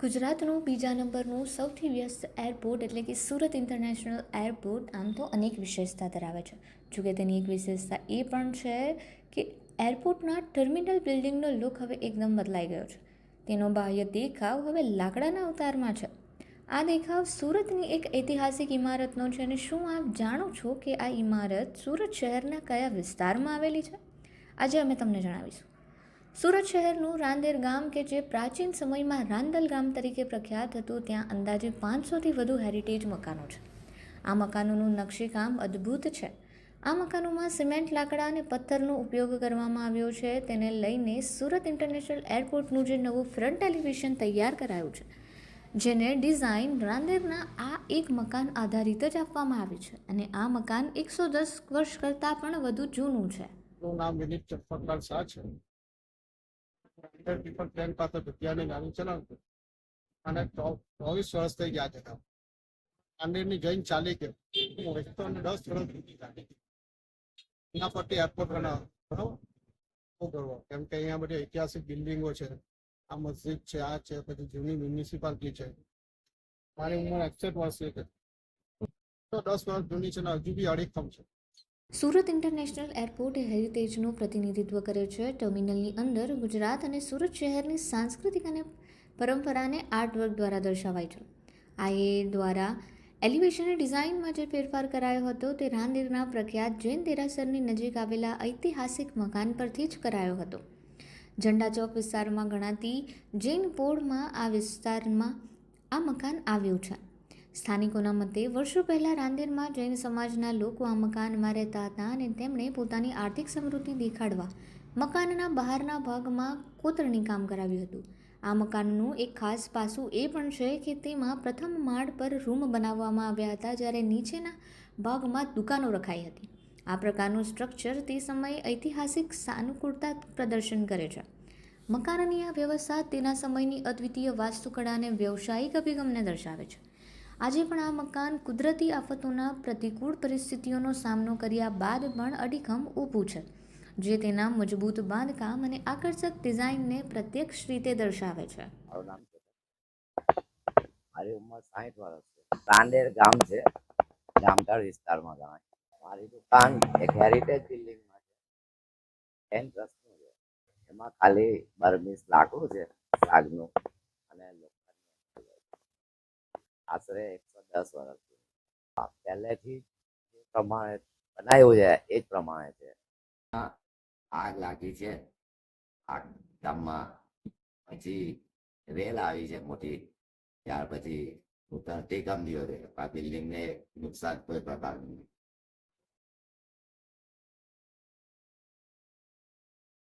ગુજરાતનું બીજા નંબરનું સૌથી વ્યસ્ત એરપોર્ટ એટલે કે સુરત ઇન્ટરનેશનલ એરપોર્ટ આમ તો અનેક વિશેષતા ધરાવે છે. જોકે તેની એક વિશેષતા એ પણ છે કે એરપોર્ટના ટર્મિનલ બિલ્ડિંગનો લુક હવે એકદમ બદલાઈ ગયો છે. તેનો બાહ્ય દેખાવ હવે લાકડાના અવતારમાં છે. આ દેખાવ સુરતની એક ઐતિહાસિક ઇમારતનો છે અને શું આપ જાણો છો કે આ ઇમારત સુરત શહેરના કયા વિસ્તારમાં આવેલી છે? આજે અમે તમને જણાવીશું. સુરત શહેરનું રાંદેર ગામ કે જે પ્રાચીન સમયમાં રાંદલ ગામ તરીકે પ્રખ્યાત હતું, ત્યાં અંદાજે પાંચસોથી વધુ હેરિટેજ મકાનો છે. આ મકાનોનું નકશીકામ અદ્ભુત છે. આ મકાનોમાં સિમેન્ટ, લાકડા અને પથ્થરનો ઉપયોગ કરવામાં આવ્યો છે. તેને લઈને સુરત ઇન્ટરનેશનલ એરપોર્ટનું જે નવું ફ્રન્ટ એલિવેશન તૈયાર કરાયું છે, જેને ડિઝાઇન રાંદેરના આ એક મકાન આધારિત જ આપવામાં આવી છે અને આ મકાન એકસો દસ વર્ષ કરતાં પણ વધુ જૂનું છે. નામ વિનીત છે. ઇન્ટર પીપલ પાસે વિદ્યાની ગાડી ચલાવતો અને ચોવીસ વર્ષ થઈ ગયા છે આંડેરની જૈન ચાલી ગયો હું એકસો અને દસ વર્ષ જૂની ગાડી એના પરથી એરપોર્ટ બનાવો બરાબર બહુ ગર્વ કેમ કે અહીંયા બધી ઐતિહાસિક બિલ્ડિંગો છે આ મસ્જિદ છે આ છે પછી જૂની મ્યુનિસિપાલિટી છે મારી ઉંમર એકસઠ છે. તો દસ વર્ષ જૂની છે ને હજુ બી અડીખમ છે. સુરત ઇન્ટરનેશનલ એરપોર્ટ હેરિટેજનું પ્રતિનિધિત્વ કરે છે. ટર્મિનલની અંદર ગુજરાત અને સુરત શહેરની સાંસ્કૃતિક અને પરંપરાને આર્ટવર્ક દ્વારા દર્શાવાય છે. આ એ દ્વારા એલિવેશન ડિઝાઇનમાં જે ફેરફાર કરાયો હતો. તે રાંદેરના પ્રખ્યાત જૈન દેરાસરની નજીક આવેલા ઐતિહાસિક મકાન પરથી જ કરાયો હતો. ઝંડા ચોક વિસ્તારમાં ગણાતી જૈન પોળમાં આ વિસ્તારમાં આ મકાન આવ્યું છે. સ્થાનિકોના મતે, વર્ષો પહેલાં રાંદેરમાં જૈન સમાજના લોકો આ મકાનમાં રહેતા હતા અને તેમણે પોતાની આર્થિક સમૃદ્ધિ દેખાડવા મકાનના બહારના ભાગમાં કોતરણી કામ કરાવ્યું હતું. આ મકાનનું એક ખાસ પાસું એ પણ છે કે તેમાં પ્રથમ માળ પર રૂમ બનાવવામાં આવ્યા હતા જ્યારે નીચેના ભાગમાં દુકાનો રખાઈ હતી. આ પ્રકારનું સ્ટ્રક્ચર તે સમયે ઐતિહાસિક સાનુકૂળતા પ્રદર્શન કરે છે. મકાનની આ વ્યવસ્થા તેના સમયની અદ્વિતીય વાસ્તુકળા અને વ્યવસાયિક અભિગમને દર્શાવે છે. આજે પણ આ મકાન કુદરતી આફતોના પ્રતિકૂળ પરિસ્થિતિઓનો સામનો કર્યા બાદ પણ અડીખમ ઊભું છે, જે તેના મજબૂત બાંધકામ અને આકર્ષક ડિઝાઇનને પ્રત્યક્ષ રીતે દર્શાવે છે. મારું મારી ઉંમર સાહીઠ વર્ષ છે. રાંદેર ગામ છે. જામતાળ વિસ્તારમાં ગણાય મારી દુકાન એક હેરિટેજ બિલ્ડિંગમાં છે. એન છે. એમાં ખાલી બર્મીસ લાકડું છે સાગનું અને લોખંડનું આશરે એકસો દસ વર્ષ પહેલેથી જે પ્રમાણે બનાવ્યું છે, એ જ પ્રમાણે છે. આગ લાગી છે. આગ ગામમાં પછી રેલ આવી છે મોટી. ત્યાર પછી ઉતરતી છે. આ બિલ્ડિંગને નુકસાન કોઈ પ્રકારનું.